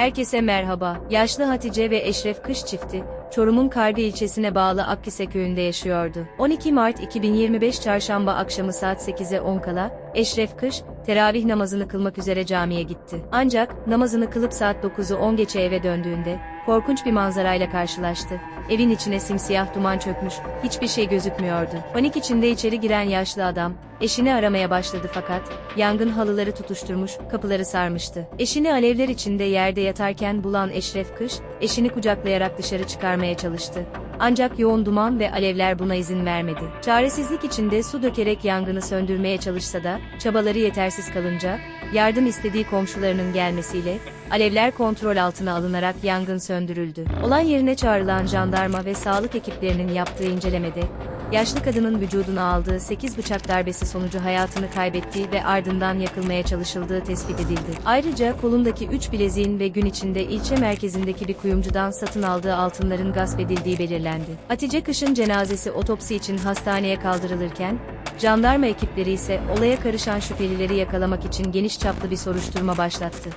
Herkese merhaba. Yaşlı Hatice ve Eşref Kış çifti, Çorum'un Kargı ilçesine bağlı Akkise köyünde yaşıyordu. 12 Mart 2025 Çarşamba akşamı saat 8'e 10 kala, Eşref Kış, teravih namazını kılmak üzere camiye gitti. Ancak, namazını kılıp saat 9'u 10 geçe eve döndüğünde, korkunç bir manzarayla karşılaştı. Evin içine simsiyah duman çökmüş, hiçbir şey gözükmüyordu. Panik içinde içeri giren yaşlı adam, eşini aramaya başladı fakat, yangın halıları tutuşturmuş, kapıları sarmıştı. Eşini alevler içinde yerde yatarken bulan Eşref Kış, eşini kucaklayarak dışarı çıkarmaya çalıştı. Ancak yoğun duman ve alevler buna izin vermedi. Çaresizlik içinde su dökerek yangını söndürmeye çalışsa da, çabaları yetersiz kalınca, yardım istediği komşularının gelmesiyle, alevler kontrol altına alınarak yangın söndürüldü. Olay yerine çağrılan jandarma ve sağlık ekiplerinin yaptığı incelemede, yaşlı kadının vücuduna aldığı 8 bıçak darbesi sonucu hayatını kaybettiği ve ardından yakılmaya çalışıldığı tespit edildi. Ayrıca kolundaki 3 bileziğin ve gün içinde ilçe merkezindeki bir kuyumcudan satın aldığı altınların gasp edildiği belirlendi. Hatice Kış'ın cenazesi otopsi için hastaneye kaldırılırken, jandarma ekipleri ise olaya karışan şüphelileri yakalamak için geniş çaplı bir soruşturma başlattı.